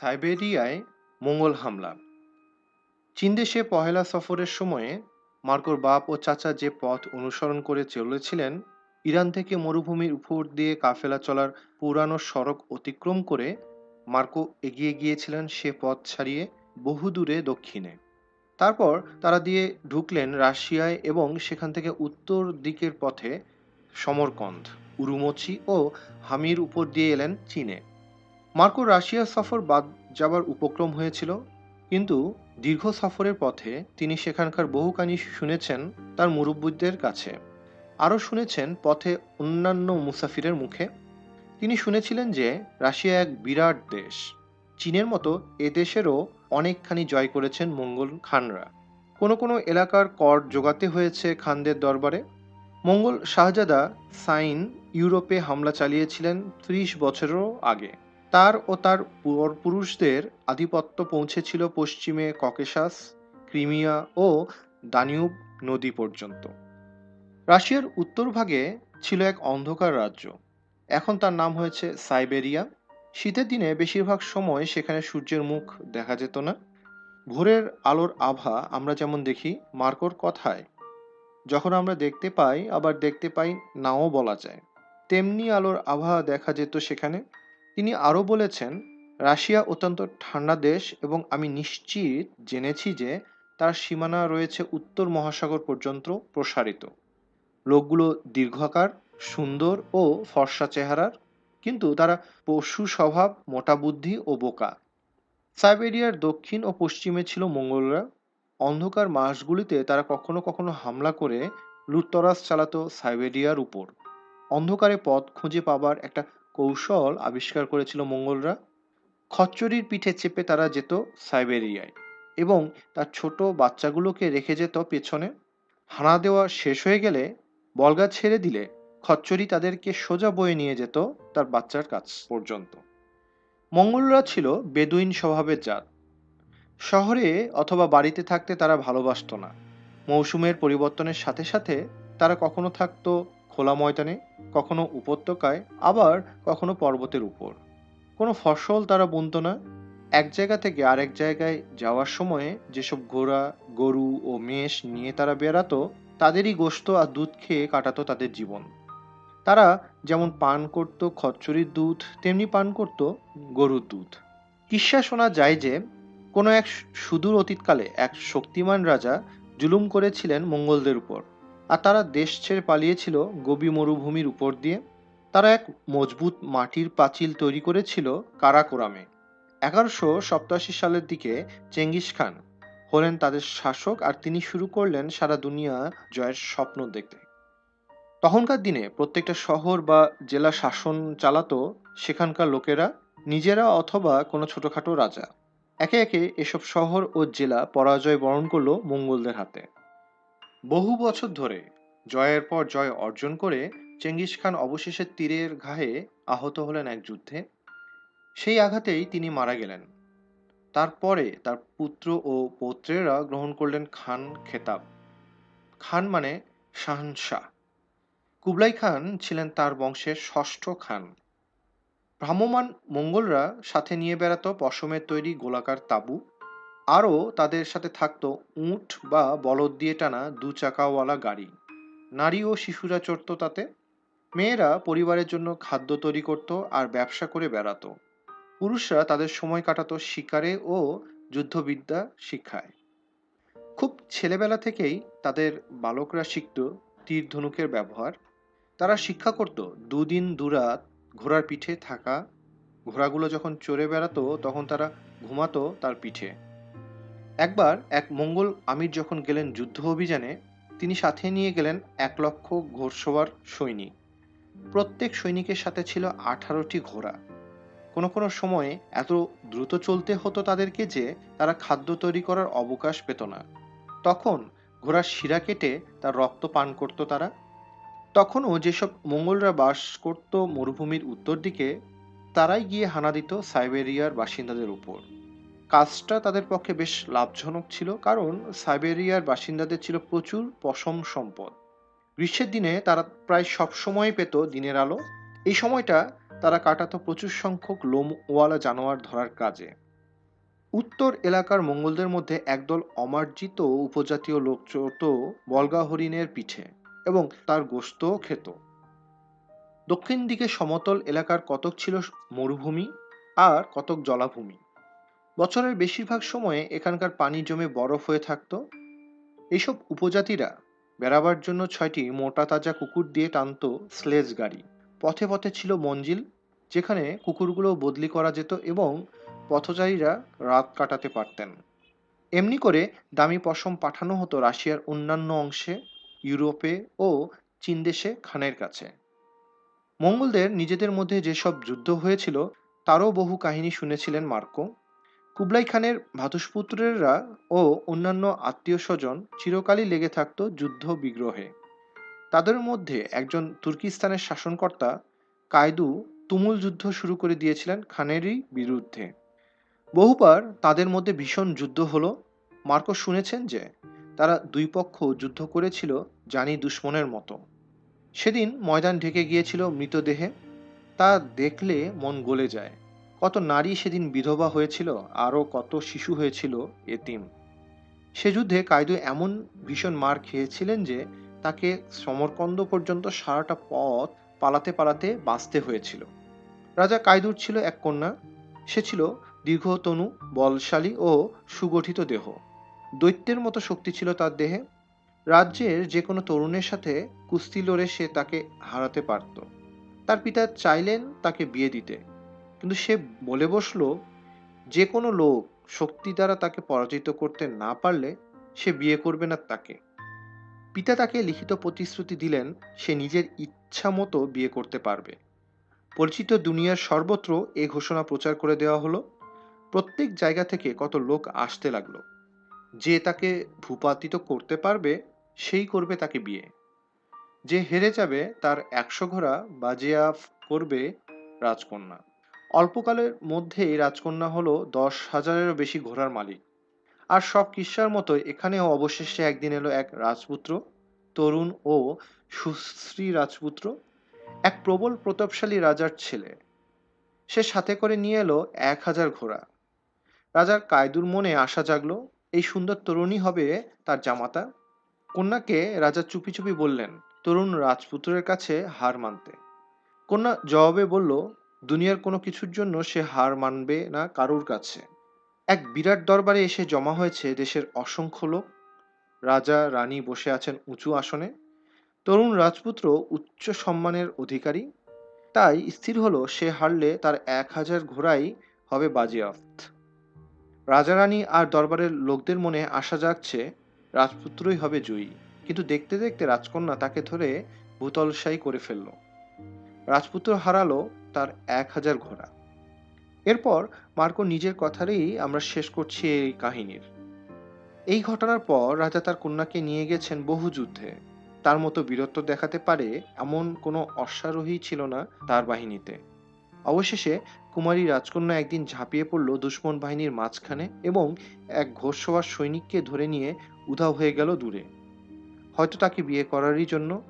সাইবেরিয়ায় মঙ্গল হামলা। চীন দেশে পহেলা সফরের সময়ে মার্কোর বাপ ও চাচা যে পথ অনুসরণ করে চলেছিলেন, ইরান থেকে মরুভূমির উপর দিয়ে কাফেলা চলার পুরানো সড়ক অতিক্রম করে মার্কো এগিয়ে গিয়েছিলেন সে পথ ছাড়িয়ে বহুদূরে দক্ষিণে। তারপর তারা দিয়ে ঢুকলেন রাশিয়ায় এবং সেখান থেকে উত্তর দিকের পথে সমরকন্ধ উরুমচি ও হামির উপর দিয়ে এলেন চীনে। মার্কো রাশিয়া সফর বাদ যাবার উপক্রম হয়েছিল, কিন্তু দীর্ঘ সফরের পথে তিনি সেখানকার বহু কানি শুনেছেন তার মুরব্বীদের কাছে। আরও শুনেছেন পথে অন্যান্য মুসাফিরের মুখে। তিনি শুনেছিলেন যে রাশিয়া এক বিরাট দেশ। চীনের মতো এ দেশেরও অনেকখানি জয় করেছেন মঙ্গল খানরা। কোনো কোনো এলাকার কর জোগাতে হয়েছে খানদের দরবারে। মঙ্গল শাহজাদা সাইন ইউরোপে হামলা চালিয়েছিলেন ত্রিশ বছরেরও আগে। তার ও তার পূর্বপুরুষদের আধিপত্য পৌঁছেছিল পশ্চিমে ককেশাস, ক্রিমিয়া ও দানিউব নদী পর্যন্ত। রাশিয়ার উত্তরভাগে ছিল এক অন্ধকার রাজ্য। এখন তার নাম হয়েছে সাইবেরিয়া। শীতের দিনে বেশিরভাগ সময় সেখানে সূর্যের মুখ দেখা যেত না। ভোরের আলোর আভা আমরা যেমন দেখি মার্কোর কথায়, যখন আমরা দেখতে পাই, আবার দেখতে পাই নাও বলা যায়। তেমনি আলোর আভা দেখা যেত সেখানে। তিনি আরও বলেছেন, রাশিয়া অত্যন্ত ঠান্ডা দেশ এবং আমি নিশ্চিত জেনেছি যে তার সীমানা রয়েছে উত্তর মহাসাগর পর্যন্ত প্রসারিত। লোকগুলো দীর্ঘাকার, সুন্দর ও ফর্সা চেহারার, কিন্তু তারা পশু স্বভাব, মোটা বুদ্ধি ও বোকা। সাইবেরিয়ার দক্ষিণ ও পশ্চিমে ছিল মঙ্গলরা। অন্ধকার মাসগুলিতে তারা কখনো কখনো হামলা করে লুটতরাস চালাতো সাইবেরিয়ার উপর। অন্ধকারে পথ খুঁজে পাবার একটা কৌশল আবিষ্কার করেছিল মঙ্গলরা। খচ্চরির পিঠে চেপে তারা যেত সাইবেরিয়ায় এবং তার ছোট বাচ্চাগুলোকে রেখে যেত পেছনে। হানা দেওয়া শেষ হয়ে গেলে বলগা ছেড়ে দিলে খচ্চরি তাদেরকে সোজা বয়ে নিয়ে যেত তার বাচ্চার কাছ পর্যন্ত। মঙ্গলরা ছিল বেদুইন স্বভাবের জাত। শহরে অথবা বাড়িতে থাকতে তারা ভালোবাসত না। মৌসুমের পরিবর্তনের সাথে সাথে তারা কখনো থাকতো খোলা ময়দানে, কখনো উপত্যকায়, আবার কখনো পর্বতের উপর। কোনো ফসল তারা বুনত না। এক জায়গা থেকে আরেক জায়গায় যাওয়ার সময়ে যেসব ঘোড়া, গরু ও মেষ নিয়ে তারা বেড়াতো, তাদেরই গোস্ত আর দুধ খেয়ে কাটাতো তাদের জীবন। তারা যেমন পান করত খচ্চরির দুধ, তেমনি পান করত গরুর দুধ। কিস্সা শোনা যায় যে, কোনো এক সুদূর অতীতকালে এক শক্তিমান রাজা জুলুম করেছিলেন মঙ্গলদের উপর। আর তারা দেশ ছেড়ে পালিয়েছিল গবি মরুভূমির উপর দিয়ে। তারা এক মজবুত মাটির পাঁচিল তৈরি করেছিল কারাকোরামে। এগারোশো সপ্তাশি সালের দিকে চেঙ্গিস খান হলেন তাদের শাসক আর তিনি শুরু করলেন সারা দুনিয়া জয়ের স্বপ্ন দেখতে। তখনকার দিনে প্রত্যেকটা শহর বা জেলা শাসন চালাতো সেখানকার লোকেরা, নিজেরা অথবা কোনো ছোটখাটো রাজা। একে একে এসব শহর ও জেলা পরাজয় বরণ করল মঙ্গলদের হাতে। বহু বছর ধরে জয়ের পর জয় অর্জন করে চেঙ্গিস খান অবশেষে তীরের ঘায়ে আহত হলেন এক যুদ্ধে। সেই আঘাতেই তিনি মারা গেলেন। তারপরে তার পুত্র ও পৌত্রেরা গ্রহণ করলেন খান খেতাব। খান মানে শাহনশাহ কুবলাই খান ছিলেন তার বংশের ষষ্ঠ খান। ভ্রাম্যমান মঙ্গলরা সাথে নিয়ে বেড়াতো পশমের তৈরি গোলাকার তাঁবু। আরও তাদের সাথে থাকত উট বা বলদ দিয়ে টানা দু চাকাওয়ালা গাড়ি। নারী ও শিশুরা চড়তো তাতে। মেয়েরা পরিবারের জন্য খাদ্য তৈরি করত আর ব্যবসা করে বেড়াতো। পুরুষরা তাদের সময় কাটাতো শিকারে ও যুদ্ধবিদ্যা শিক্ষায়। খুব ছেলেবেলা থেকেই তাদের বালকরা শিখত তীর ধনুকের ব্যবহার। তারা শিক্ষা করত দুদিন দুরাত ঘোড়ার পিঠে থাকা। ঘোড়াগুলো যখন চড়ে বেড়াতো তখন তারা ঘুমাতো তার পিঠে। একবার এক মঙ্গল আমির যখন গেলেন যুদ্ধ অভিযানে, তিনি সাথে নিয়ে গেলেন এক লক্ষ ঘোড়সওয়ার সৈনিক। প্রত্যেক সৈনিকের সাথে ছিল আঠারোটি ঘোড়া। কোনো কোনো সময়ে এত দ্রুত চলতে হতো তাদেরকে যে তারা খাদ্য তৈরি করার অবকাশ পেত না। তখন ঘোড়ার শিরা কেটে তার রক্ত পান করত তারা। তখনও যেসব মঙ্গলরা বাস করত মরুভূমির উত্তর দিকে, তারাই গিয়ে হানা দিত সাইবেরিয়ার বাসিন্দাদের উপর। কাজটা তাদের পক্ষে বেশ লাভজনক ছিল, কারণ সাইবেরিয়ার বাসিন্দাদের ছিল প্রচুর পশম সম্পদ। গ্রীষ্মের দিনে তারা প্রায় সব সময় পেত দিনের আলো। এই সময়টা তারা কাটাতো প্রচুর সংখ্যক লোমওয়ালা জানোয়ার ধরার কাজে। উত্তর এলাকার মঙ্গলদের মধ্যে একদল অমার্জিত উপজাতীয় লোক চড়ত বলগা হরিণের পিঠে এবং তার গোস্তও খেত। দক্ষিণ দিকে সমতল এলাকার কতক ছিল মরুভূমি আর কতক জলাভূমি। বছরের বেশিরভাগ সময়ে এখানকার পানি জমে বরফ হয়ে থাকতো। এইসব উপজাতিরা বেড়াবার জন্য ছয়টি মোটা তাজা কুকুর দিয়ে টানত স্লেজ গাড়ি। পথে পথে ছিল মঞ্জিল, যেখানে কুকুরগুলো বদলি করা যেত এবং পথচারীরা রাত কাটাতে পারতেন। এমনি করে দামি পশম পাঠানো হতো রাশিয়ার অন্যান্য অংশে, ইউরোপে ও চীন দেশে খানের কাছে। মঙ্গলদের নিজেদের মধ্যে যেসব যুদ্ধ হয়েছিল, তারও বহু কাহিনী শুনেছিলেন মার্কো। কুবলাই খানের ভ্রাতুষ্পুত্রেরা ও অন্যান্য আত্মীয় স্বজন চিরকালই লেগে থাকতো যুদ্ধ বিগ্রহে তাদের মধ্যে একজন তুর্কিস্তানের শাসনকর্তা কায়দু তুমুল যুদ্ধ শুরু করে দিয়েছিলেন খানেরই বিরুদ্ধে। বহুবার তাদের মধ্যে ভীষণ যুদ্ধ হলো। মার্কো শুনেছেন যে, তারা দুই পক্ষ যুদ্ধ করেছিল জানি দুশ্মনের মতো। সেদিন ময়দান ঢেকে গিয়েছিল মৃতদেহে। তা দেখলে মন গলে যায়। কত নারী সেদিন বিধবা হয়েছিল, আরও কত শিশু হয়েছিল এতিম। সে যুদ্ধে কায়দু এমন ভীষণ মার খেয়েছিলেন যে, তাকে সমরকন্দ পর্যন্ত সারাটা পথ পালাতে পালাতে বাঁচতে হয়েছিল। রাজা কায়দুর ছিল এক কন্যা, সে ছিল দীর্ঘতনু, বলশালী ও সুগঠিত দেহ। দৈত্যের মতো শক্তি ছিল তার দেহে। রাজ্যের যে কোনো তরুণের সাথে কুস্তি লড়ে সে তাকে হারাতে পারত। তার পিতা চাইলেন তাকে বিয়ে দিতে। কিন্তু সে বলে বসল, যে কোনো লোক শক্তি দ্বারা তাকে পরাজিত করতে না পারলে সে বিয়ে করবে না তাকে। পিতা তাকে লিখিত প্রতিশ্রুতি দিলেন, সে নিজের ইচ্ছা মতো বিয়ে করতে পারবে। পরিচিত দুনিয়ার সর্বত্র এ ঘোষণা প্রচার করে দেওয়া হলো। প্রত্যেক জায়গা থেকে কত লোক আসতে লাগল। যে তাকে ভূপাতিত করতে পারবে, সেই করবে তাকে বিয়ে। যে হেরে যাবে, তার একশো ঘোড়া বাজেয়াফ করবে রাজকন্যা। অল্পকালের মধ্যেই রাজকন্যা হলো দশ হাজারেরও বেশি ঘোড়ার মালিক। আর সব কিস্সার মতো এখানেও অবশেষে একদিন এলো এক রাজপুত্র, তরুণ ও সুশ্রী রাজপুত্র, এক প্রবল প্রতাপশালী রাজার ছেলে। সে সাথে করে নিয়ে এলো এক হাজার ঘোড়া। রাজার কায়দুর মনে আশা জাগলো, এই সুন্দর তরুণী হবে তার জামাতা? কন্যাকে রাজা চুপি চুপি বললেন, তরুণ রাজপুত্রের কাছে হার মানতে। কন্যা জবাবে বলল দুনিয়ার কোনো কিছুর জন্য সে হার মানবে না কারুর কাছে। এক বিরাট দরবারে এসে জমা হয়েছে দেশের অসংখ্য লোক। রাজা, রানী বসে আছেন উঁচু আসনে। তরুণ রাজপুত্র উচ্চ সম্মানের অধিকারী। তাই স্থির হলো, সে হারলে তার এক হাজার ঘোড়াই হবে বাজেয়াপ্ত। রাজা, রানী আর দরবারের লোকদের মনে আশা জাগছে, রাজপুত্রই হবে জয়ী। কিন্তু দেখতে দেখতে রাজকন্যা তাকে ধরে ভূতলশায়ী করে ফেলল। রাজপুত্র হারালো তার এক হাজার ঘোড়া। এরপর মার্কো নিজের কথারই আমরা শেষ করছি এই কাহিনীর। এই ঘটনার পর রাজা তার কন্যাকে নিয়ে গেছেন বহু যুদ্ধে। তার মতো বীরত্ব দেখাতে পারে এমন কোনো অশ্বারোহী ছিল না তার বাহিনীতে। অবশেষে কুমারী রাজকন্যা একদিন ঝাঁপিয়ে পড়ল দুশ্মন বাহিনীর মাঝখানে এবং এক ঘোষসভার সৈনিককে ধরে নিয়ে উধাও হয়ে গেল দূরে। হয়তো তাকে বিয়ে করারই জন্য